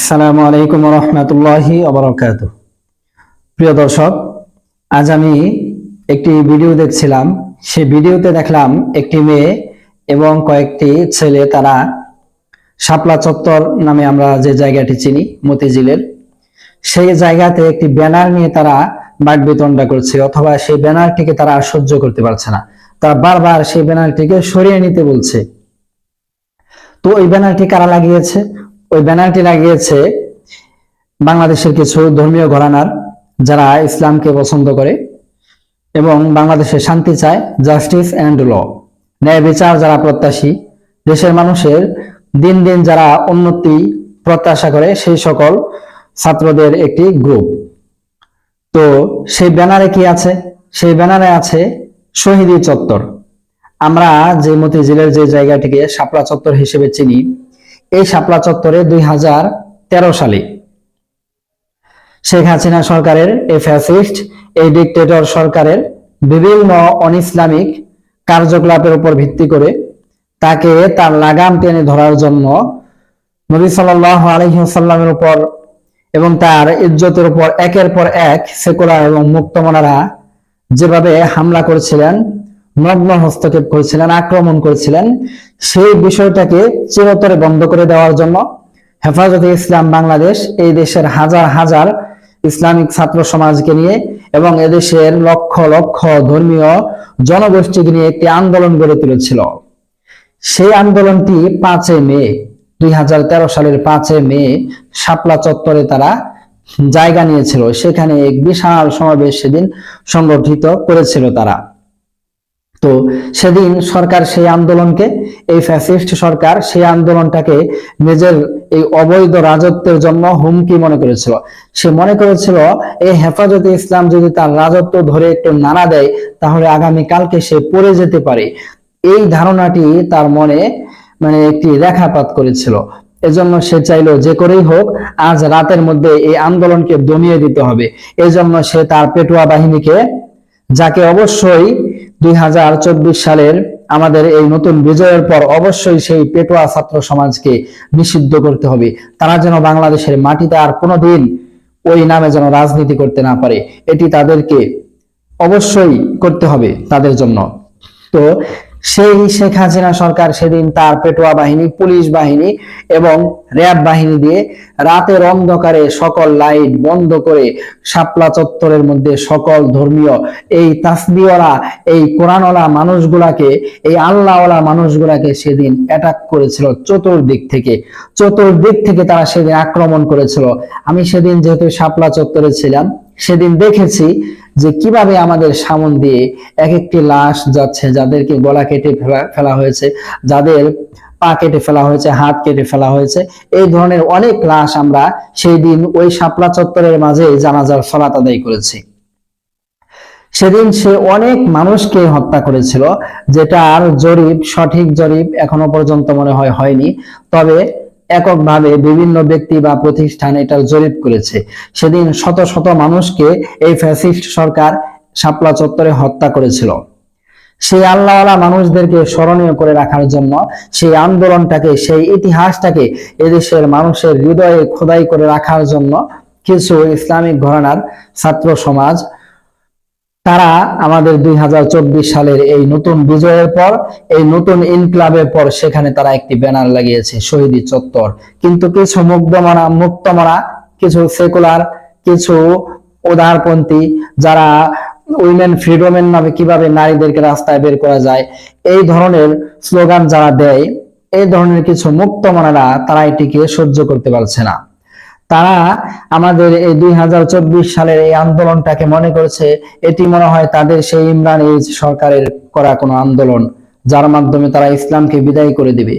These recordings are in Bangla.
আসসালামু আলাইকুম রহমতুল্লাহি অবরকাত প্রিয় দর্শক, আজ আমি একটি ভিডিও দেখছিলাম। সেই ভিডিওতে দেখলাম একটি মেয়ে এবং কয়েকটি ছেলে, তারা শাপলা চত্বর নামে আমরা যে জায়গাটি চিনি, মতিঝিলের, সেই জায়গাতে একটি ব্যানার নিয়ে তারা বাট বিতণ্ডা করছে অথবা সেই ব্যানারটিকে তারা আর সহ্য করতে পারছে না। তারা বারবার সেই ব্যানারটিকে সরিয়ে নিতে বলছে। তো ওই ব্যানারটি কারা লাগিয়েছে? ওই ব্যানারটি লাগিয়েছে বাংলাদেশের কিছু ধর্মীয় ঘরানার যারা ইসলামকে পছন্দ করে এবং বাংলাদেশে শান্তি চায় জাস্টিস অ্যান্ড ল ন্যায় বিচার যারা প্রত্যাশী, দেশের মানুষের দিন দিন যারা উন্নতি, প্রত্যাশা করে, সেই সকল ছাত্রদের একটি গ্রুপ তো সেই ব্যানারে কি আছে? সেই ব্যানারে আছে শহীদি চত্বর। আমরা যে মতিঝিলের যে জায়গাটিকে শাপলা চত্বর হিসেবে চিনি এই শাপলা চত্বরে দুই হাজার তেরো সালে। শেখ হাসিনা সরকারের এই ফ্যাসিস্ট এই ডিকটেটর সরকারের বিভিন্ন অন ইসলামিক কার্যকলাপের উপর ভিত্তি করে তাকে তার লাগাম টেনে ধরার জন্য নবী সাল্লাহ আলহিহাল্লামের উপর এবং তার ইজ্জতের উপর একের পর এক সেকুলার এবং মুক্তমনারা যেভাবে হামলা করেছিলেন নগ্ন হস্তক্ষেপ করেছিলেন, আক্রমণ করেছিলেন, সেই বিষয়টাকে চিরতরে বন্ধ করে দেওয়ার জন্য হেফাজতে ইসলাম বাংলাদেশ এই দেশের হাজার হাজার ইসলামিক ছাত্র সমাজকে নিয়ে এবং এদেশের লক্ষ লক্ষ ধর্মীয় জনগোষ্ঠীকে নিয়ে একটি আন্দোলন গড়ে তুলেছিল। সেই আন্দোলনটি পাঁচে মে দুই হাজার তেরো সালের পাঁচে মে শাপলা চত্বরে তারা জায়গা নিয়েছিল। সেখানে এক বিশাল সমাবেশ সেদিন সংগঠিত করেছিল তারা। তো সেদিন সরকার সেই আন্দোলনকে, এই ফ্যাসিস্ট সরকার সেই আন্দোলনটাকে নিজের এই অবৈধ রাজত্বের জন্য হুমকি মনে করেছিল। সে মনে করেছিল, এই হেফাজতে ইসলাম যদি তার রাজত্ব ধরে একটু নাড়া দেয়, তাহলে আগামী কালকে সে পড়ে যেতে পারে। এই ধারণাটি তার মনে মানে একটি রেখাপাত করেছিল। এজন্য সে চাইলো যে করেই হোক, আজ রাতের মধ্যে এই আন্দোলনকে দমিয়ে দিতে হবে। এজন্য সে তার পেটুয়া বাহিনীকে, যাকে অবশ্যই দুই সালের আমাদের এই নতুন বিজয়ের পর অবশ্যই সেই পেটোয়া ছাত্র সমাজকে নিষিদ্ধ করতে হবে। তারা যেন বাংলাদেশের মাটিতে আর কোনোদিন ওই নামে যেন রাজনীতি করতে না পারে, এটি তাদেরকে অবশ্যই করতে হবে তাদের জন্য। তো সেই শেখ হাসিনা সরকার সেদিন তার পেটোয়া বাহিনী, পুলিশ বাহিনী এবং র্যাব বাহিনী দিয়ে রাতের অন্ধকারে সকল লাইট বন্ধ করে শাপলা চত্বরের মধ্যে সকল ধর্মীয় এই তাসবিওয়ালা এই কোরআনওয়ালা মানুষগুলাকে, এই আল্লাহওয়ালা মানুষগুলাকে সেদিন অ্যাটাক করেছিল চতুর্দিক থেকে। চতুর্দিক থেকে তারা সেদিন আক্রমণ করেছিল। আমি সেদিন যেহেতু শাপলা চত্বরে ছিলাম সেদিন দেখেছি যে কীভাবে আমাদের সামন দিয়ে এক একটি লাশ যাচ্ছে, যাদেরকে গলা কেটে ফেলা ফেলা হয়েছে, যাদের পা কেটে ফেলা হয়েছে, হাত কেটে ফেলা হয়েছে। এই ধরনের অনেক লাশ আমরা সেই দিন ওই শাপলা চত্বরের মাঝে জানাজার সলাত আদায় করেছি। সেদিন সে অনেক মানুষকে হত্যা করেছিল, যেটার জরিপ, সঠিক জরিপ এখনও পর্যন্ত মনে হয় হয়নি। তবে এককভাবে বিভিন্ন ব্যক্তি বা প্রতিষ্ঠান এটার জরিপ করেছে। সেদিন শত শত মানুষকে এই ফ্যাসিস্ট সরকার শাপলা চত্বরে হত্যা করেছিল। সেই আল্লাহওয়ালা মানুষদেরকে স্মরণীয় করে রাখার জন্য সেই আন্দোলনটাকে, সেই ইতিহাসটাকে এদেশের মানুষের হৃদয়ে খোদাই করে রাখার জন্য কিছু ইসলামিক ঘরানার ছাত্র সমাজ তারা আমাদের দুই হাজার চব্বিশ সালের এই নতুন বিজয়ের পর, এই নতুন ইনক্লাবের পর সেখানে তারা একটি ব্যানার লাগিয়েছে, শহীদি চত্বর। কিন্তু কিছু মুগ্ধমনা, মুক্তমনা, কিছু সেকুলার, কিছু উদারপন্থী, যারা উইমেন ফ্রিডমের নামে কীভাবে নারীদেরকে রাস্তায় বের করা যায়, এই ধরনের স্লোগান যারা দেয়, এই ধরনের কিছু মুক্তমনারা তারা এটিকে সহ্য করতে পারছে না। তারা আমাদের এই দুই হাজার চব্বিশ সালের এই আন্দোলনটাকে মনে করছে, এটি মনে হয় তাদের সেই ইমরান এই সরকারের করা কোনো আন্দোলন, যার মাধ্যমে তারা ইসলামকে বিদায় করে দিবে।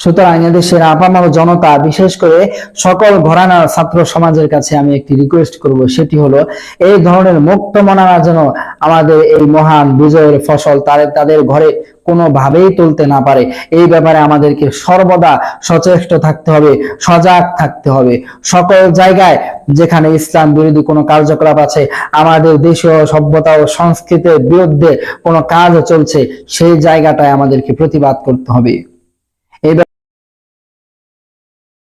সুতরাং এদেশের আপামার জনতা, বিশেষ করে সকল ঘরানার ছাত্র সমাজের কাছে আমি একটি রিকোয়েস্ট করব, সেটি হলো, এই ধরনের মুক্ত মনারা যেন আমাদের এই মহান বিজয়ের ফসল তাদের তাদের ঘরে কোনোভাবেই তুলতে না পারে। এই ব্যাপারে আমাদেরকে সর্বদা সচেষ্ট থাকতে হবে, সজাগ থাকতে হবে। সকল জায়গায় যেখানে ইসলাম বিরোধী কোনো কার্যকলাপ আছে, আমাদের দেশীয় সভ্যতা ও সংস্কৃতির বিরুদ্ধে কোনো কাজ চলছে, সেই জায়গাটায় আমাদেরকে প্রতিবাদ করতে হবে।